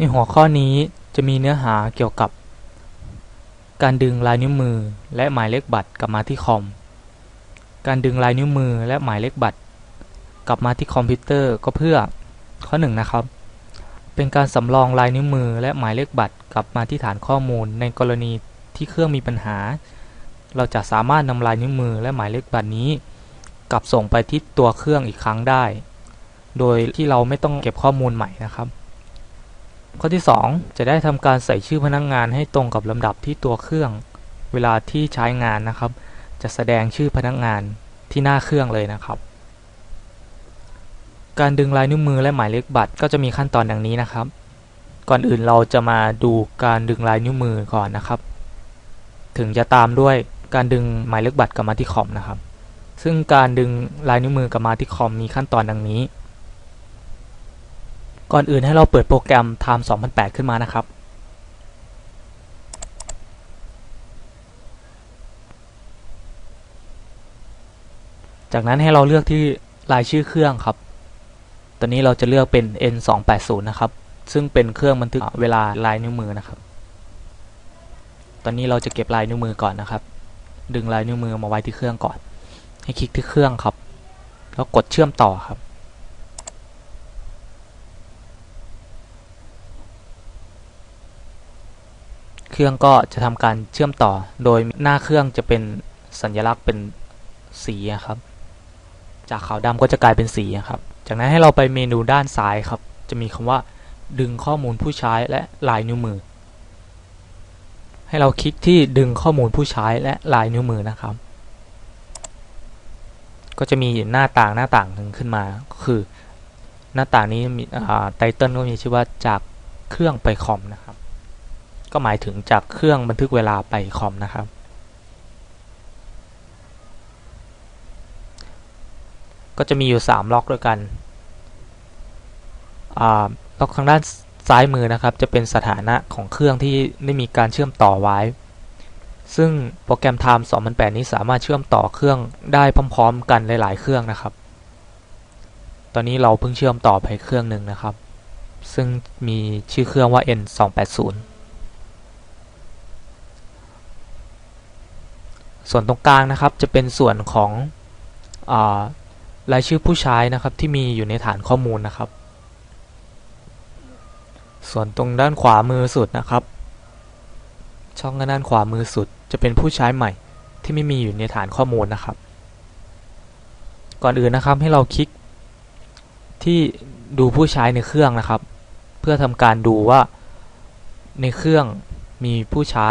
ในหัวข้อนี้จะมีเนื้อหาเกี่ยวกับ การดึงลายนิ้วมือและหมายเลขบัตรกลับมาที่คอม การดึงลายนิ้วมือและหมายเลขบัตร กลับมาที่คอมพิวเตอร์ก็เพื่อข้อ1นงนะครับ เป็นการสำรองลายนิ้วมือและหมายเลขบัตรกลับมาที่ฐานข้อมูล ในกรณีที่เครื่องมีปัญหา เราจะสามารถนำลายนิ้วมือและหมายเลขบัตรนี้ กลับส่งไปที่ตัวเครื่องอีกครั้งได้ โดยที่เราไม่ต้องเก็บข้อมูลใหม่นะครับ ข้อที่ 2 จะได้ทำการใส่ชื่อพนักงงานให้ตรงกับลำดับที่ตัวเครื่อง เวลาที่ใช้งานนะครับ จะแสดงชื่อพนักงานที่หน้าเครื่องเลยนะครับ การดึงลายนิ้วมือและหมายเลขบัตรก็จะมีขั้นตอนดังนี้นะครับ ก่อนอื่นเราจะมาดูการดึงลายนิ้วมือก่อนนะครับ ถึงจะตามด้วยการดึงหมายเลขบัตรกลับมาที่คอมนะครับ ซึ่งการดึงลายนิ้วมือกลับมาที่คอมมีขั้นตอนดังนี้ ก่อนอื่นให้เราเปิดโปรแกรม Time 2008 ขึ้นมานะครับ จากนั้นให้เราเลือกที่รายชื่อเครื่องครับ ตอนนี้เราจะเลือกเป็น N280 นะครับ ซึ่งเป็นเครื่องบันทึกเวลาลายนิ้วมือนะครับ ตอนนี้เราจะเก็บลายนิ้วมือก่อนนะครับ ดึงลายนิ้วมือมาไว้ที่เครื่องก่อน ให้คลิกที่เครื่องครับ แล้วกดเชื่อมต่อครับ เครื่องก็จะทำการเชื่อมต่อ โดยหน้าเครื่องจะเป็นสัญลักษณ์เป็นสีครับ จากขาวดำก็จะกลายเป็นสีครับ จากนั้นให้เราไปเมนูด้านซ้ายครับ จะมีคำว่าดึงข้อมูลผู้ใช้และลายนิ้วมือ ให้เราคลิกที่ดึงข้อมูลผู้ใช้และลายนิ้วมือนะครับ ก็จะมีหน้าต่างหน้าต่างหนึ่งขึ้นมาคือหน้าต่างนี้มีไตเติลก็มีชื่อว่าจากเครื่องไปคอมนะครับ ก็หมายถึงจากเครื่องบันทึกเวลาไปคอมนะครับ ก็จะมีอยู่ 3 ล็อกด้วยกันล็อกทางด้านซ้ายมือนะครับ จะเป็นสถานะของเครื่องที่ได้มีการเชื่อมต่อไว้ ซึ่งโปรแกรม Time 2008 นี้สามารถเชื่อมต่อเครื่องได้พร้อมๆ กันหลาย ๆ เครื่องนะครับ ตอนนี้เราเพิ่งเชื่อมต่อไปเครื่องหนึ่งนะครับ ซึ่งมีชื่อเครื่องว่า N280 ส่วนตรงกลางนะครับจะเป็นส่วนของอรายชื่อผู้ใช้นะครับที่มีอยู่ในฐานข้อมูลนะครับ ส่วนตรงด้านขวามือสุดนะครับ ช่องด้านขวามือสุด จะเป็นผู้ใช้ใหม่ที่ไม่มีอยู่ในฐานข้อมูลนะครับ ก่อนอื่นนะครับให้เราคลิกที่ดูผู้ใช้ในเครื่องนะครับ เพื่อทำการดูว่าในเครื่องมีผู้ใช้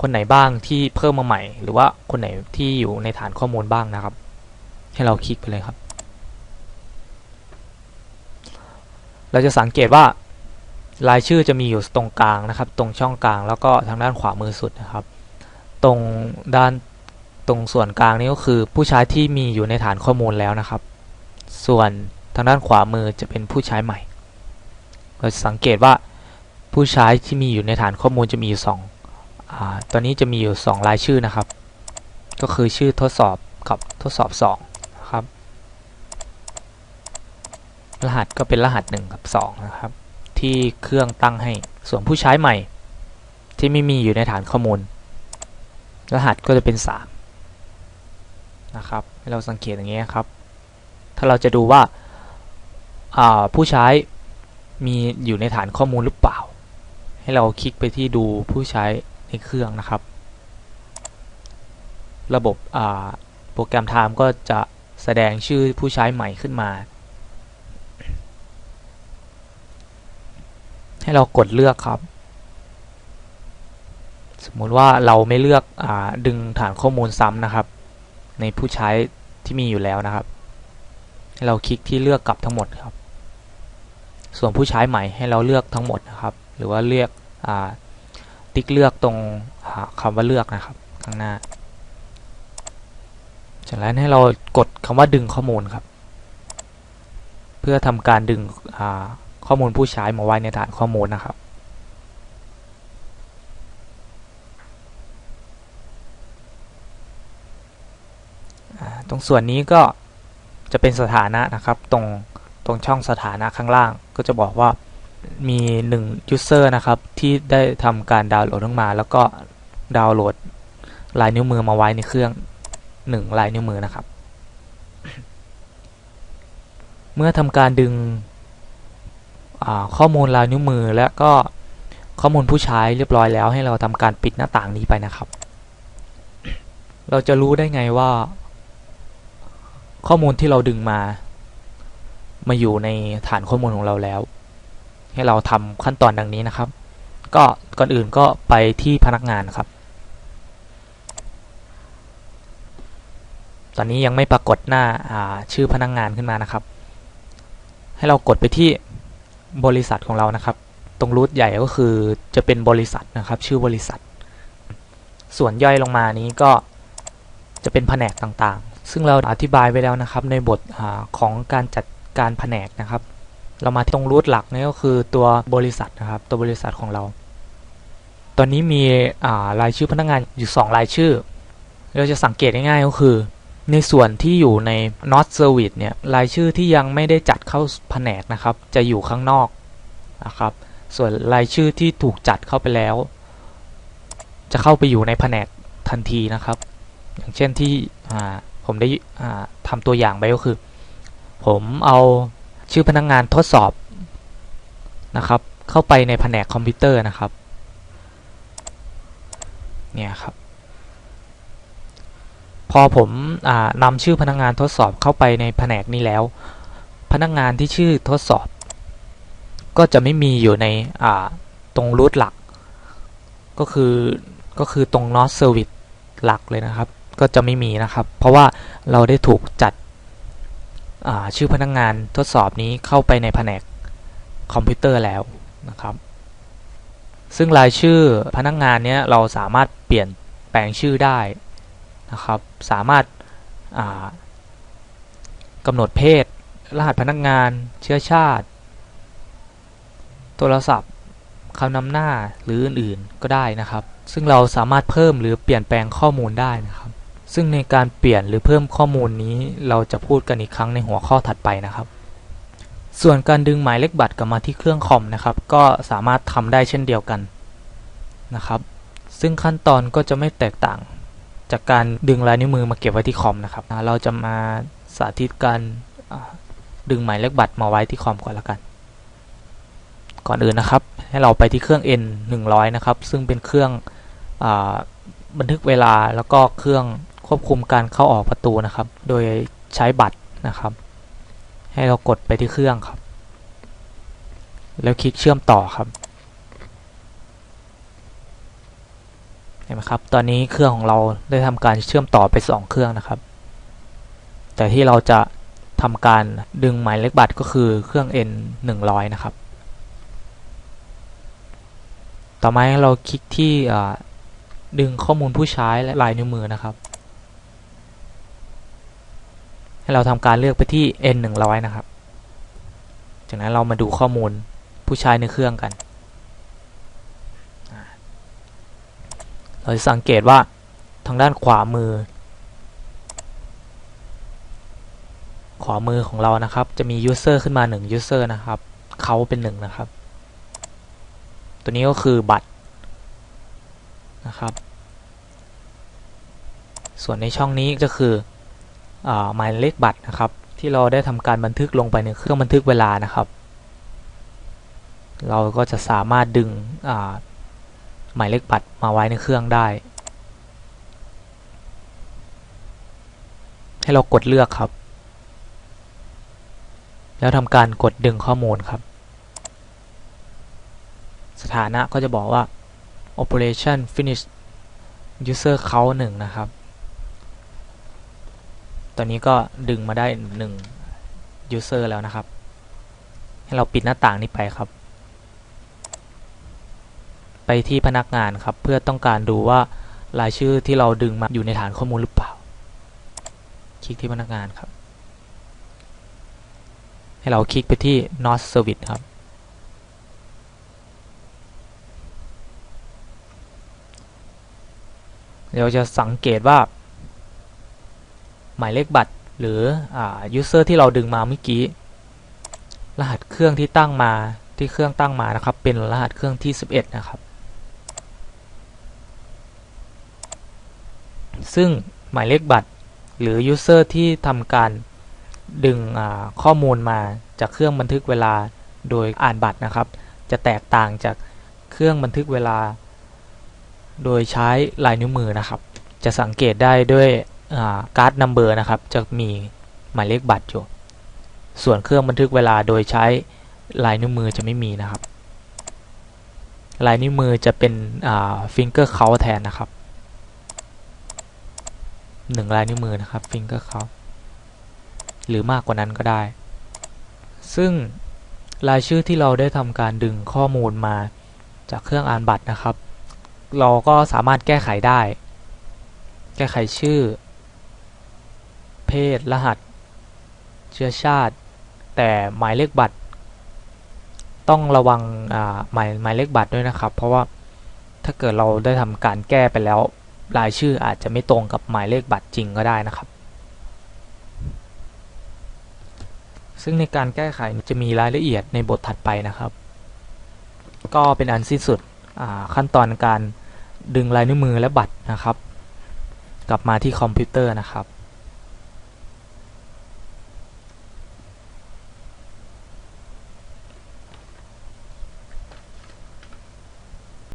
คนไหนบ้างที่เพิ่มมาใหม่ หรือว่าคนไหนที่อยู่ในฐานข้อมูลบ้างนะครับ ให้เราคลิกไปเลยครับ เราจะสังเกตว่ารายชื่อจะมีอยู่ตรงกลางนะครับ ตรงช่องกลางแล้วก็ทางด้านขวามือสุดนะครับ ตรงด้านตรงส่วนกลางนี้ก็คือผู้ใช้ที่มีอยู่ในฐานข้อมูลแล้วนะครับ ส่วนทางด้านขวามือจะเป็นผู้ใช้ใหม่ เราสังเกตว่าผู้ใช้ที่มีอยู่ในฐานข้อมูลจะมีอยู่สอง ตัวนี้จะมีอยู่ 2 รายชื่อนะครับ ก็คือชื่อทดสอบกับทดสอบ2นะครับ รหัสก็เป็นรหัส 1 กับ 2 นะครับ ที่เครื่องตั้งให้ส่วนผู้ใช้ใหม่ ที่ไม่มีอยู่ในฐานข้อมูล รหัสก็จะเป็น 3 นะครับให้เราสังเกตอย่างนี้ครับ ถ้าเราจะดูว่าผู้ใช้มีอยู่ในฐานข้อมูลหรือเปล่า ให้เราคลิกไปที่ดูผู้ใช้ ในเครื่องนะครับ ระบบโปรแกรม Time ก็จะแสดงชื่อผู้ใช้ใหม่ขึ้นมา ให้เรากดเลือกครับ สมมุติว่าเราไม่เลือกอดึงฐานข้อมูลซ้ำนะครับ ในผู้ใช้ที่มีอยู่แล้วนะครับให้เราคลิกที่เลือกกลับทั้งหมดครับ ส่วนผู้ใช้ใหม่ให้เราเลือกทั้งหมดนะครับ หรือว่าเลือก ติ๊กเลือกตรงคำว่าเลือกนะครับ ข้างหน้า จากนั้นให้เรากดคำว่าดึงข้อมูลครับ เพื่อทำการดึงข้อมูลผู้ใช้มาไว้ในฐานข้อมูลนะครับตรงส่วนนี้ก็จะเป็นสถานะนะครับ ตรงตรงช่องสถานะข้างล่างก็จะบอกว่า มี1 user นะครับ ที่ได้ทำการดาวน์โหลดลงมา แล้วก็ดาวน์โหลดลายนิ้วมือมาไว้ในเครื่อง1ลายนิ้วมือนะครับ เมื่อทำการดึงข้อมูลลายนิ้วมือ และก็ข้อมูลผู้ใช้เรียบร้อยแล้ว ให้เราทำการปิดหน้าต่างนี้ไปนะครับ เราจะรู้ได้ไงว่า ข้อมูลที่เราดึงมา มาอยู่ในฐานข้อมูลของเราแล้ว ให้เราทำขั้นตอนดังนี้นะครับ ก็ก่อนอื่นก็ไปที่พนักงานครับ ตอนนี้ยังไม่ปรากฏหน้าชื่อพนักงงานขึ้นมานะครับ ให้เรากดไปที่บริษัทของเรานะครับ ตรงรูทใหญ่ก็คือจะเป็นบริษัทนะครับ ชื่อบริษัท ส่วนย่อยลงมานี้ก็จะเป็นแผนกต่างๆ ซึ่งเราอธิบายไว้แล้วนะครับในบทอของการจัดการแผนกนะครับ เรามาที่ตรงรูทหลักนี่ก็คือตัวบริษัทนะครับ ตัวบริษัทของเรา ตอนนี้มีรายชื่อพนักงงานอยู่ 2 รายชื่อ เราจะสังเกตง่ายๆก็คือ ในส่วนที่อยู่ใน not service เนี่ยรายชื่อที่ยังไม่ได้จัดเข้าแผนกนะครับ จะอยู่ข้างนอกนะครับ ส่วนรายชื่อที่ถูกจัดเข้าไปแล้ว จะเข้าไปอยู่ในแผนกทันทีนะครับ อย่างเช่นที่ผมได้ทำตัวอย่างไปก็คือ ผมเอา ชื่อพนักงงานทดสอบนะครับ เข้าไปในแผนกคอมพิวเตอร์นะครับ เนี่ยครับ พอผมนำชื่อพนักงงานทดสอบเข้าไปในแผนกนี้แล้ว พนักงงานที่ชื่อทดสอบ ก็จะไม่มีอยู่ในตรงรูทหลัก ก็คือก็คือตรง not service หลักเลยนะครับ ก็จะไม่มีนะครับ เพราะว่าเราได้ถูกจัด ชื่อพนักงงานทดสอบนี้เข้าไปในแผนกคอมพิวเตอร์แล้วนะครับ ซึ่งรายชื่อพนักงงานนี้เราสามารถเปลี่ยนแปลงชื่อได้นะครับ สามารถกำหนดเพศ รหัสพนักงาน เชื้อชาติ โทรศัพท์คำนำหน้าหรืออื่นๆก็ได้นะครับ ซึ่งเราสามารถเพิ่มหรือเปลี่ยนแปลงข้อมูลได้นะครับ ซึ่งในการเปลี่ยนหรือเพิ่มข้อมูลนี้เราจะพูดกันอีกครั้งในหัวข้อถัดไปนะครับ ส่วนการดึงหมายเลขบัตรกลับมาที่เครื่องคอมนะครับ ก็สามารถทำได้เช่นเดียวกันนะครับ ซึ่งขั้นตอนก็จะไม่แตกต่าง จากการดึงลายนิ้วมือมาเก็บไว้ที่คอมนะครับเราจะมาสาธิตการดึงหมายเลขบัตรมาไว้ที่คอมก่อนละกัน ก่อนอื่นนะครับ ให้เราไปที่เครื่อง N 100 นะครับ ซึ่งเป็นเครื่องอบันทึกเวลาแล้วก็เครื่อง ควบคุมการเข้าออกประตูนะครับ โดยใช้บัตรนะครับ ให้เรากดไปที่เครื่องครับ แล้วคลิกเชื่อมต่อครับเห็นไหมครับ ตอนนี้เครื่องของเราได้ทำการเชื่อมต่อไป 2 เครื่องนะครับ แต่ที่เราจะทำการดึงหมายเลขบัตรก็คือเครื่อง N 100 นะครับ ต่อมาเราคลิกที่ดึงข้อมูลผู้ใช้และลายนิ้วมือนะครับ ให้เราทำการเลือกไปที่ n 100นะครับ จากนั้นเรามาดูข้อมูลผู้ใช้ในเครื่องกัน เราจะสังเกตว่าทางด้านขวามือ ขวามือของเรานะครับ จะมี user ขึ้นมา1 user นะครับ เขาเป็น1นะครับ ตัวนี้ก็คือบัตรนะครับ ส่วนในช่องนี้ก็คือ หมายเลขบัตรนะครับ ที่เราได้ทำการบันทึกลงไปในเครื่องบันทึกเวลานะครับ เราก็จะสามารถดึงหมายเลขบัตรมาไว้ในเครื่องได้ ให้เรากดเลือกครับ แล้วทำการกดดึงข้อมูลครับ สถานะก็จะบอกว่า operation finish user count 1 นะครับ ตอนนี้ก็ดึงมาได้1 user แล้วนะครับ ให้เราปิดหน้าต่างนี้ไปครับ ไปที่พนักงานครับ เพื่อต้องการดูว่ารายชื่อที่เราดึงมาอยู่ในฐานข้อมูลหรือเปล่า คลิกที่พนักงานครับ ให้เราคลิกไปที่ not service ครับ เราจะสังเกตว่า หมายเลขบัตร หรืออ user ที่เราดึงมาเมื่อกี้ รหัสเครื่องที่ตั้งมาที่เครื่องตั้งมานะครับ เป็นรหัสเครื่องที่ 11 นะครับ ซึ่งหมายเลขบัตร หรือ user ที่ทำการดึงข้อมูลมาจากเครื่องบันทึกเวลาโดยอ่านบัตรนะครับ จะแตกต่างจากเครื่องบันทึกเวลา โดยใช้ลายนิ้วมือนะครับ จะสังเกตได้ด้วย การ์ดนัมเบอร์นะครับ จะมีหมายเลขบัตรอยู่ ส่วนเครื่องบันทึกเวลาโดยใช้ลายนิ้วมือจะไม่มีนะครับ ลายนิ้วมือจะเป็นฟิงเกอร์เคาแทนนะครับหนึ่งลายนิ้วมือนะครับฟิงเกอร์เคาหรือมากกว่านั้นก็ได้ ซึ่งรายชื่อที่เราได้ทำการดึงข้อมูลมาจากเครื่องอ่านบัตรนะครับ เราก็สามารถแก้ไขได้ แก้ไขชื่อ เพศ รหัส เชื้อชาติ แต่หมายเลขบัตร ต้องระวังหมายหมายเลขบัตรด้วยนะครับ เพราะว่าถ้าเกิดเราได้ทำการแก้ไปแล้วรายชื่ออาจจะไม่ตรงกับหมายเลขบัตรจริงก็ได้นะครับ ซึ่งในการแก้ไขจะมีรายละเอียดในบทถัดไปนะครับ ก็เป็นอันสิ้นสุดขั้นตอนการดึงลายนิ้วมือและบัตรนะครับ กลับมาที่คอมพิวเตอร์นะครับ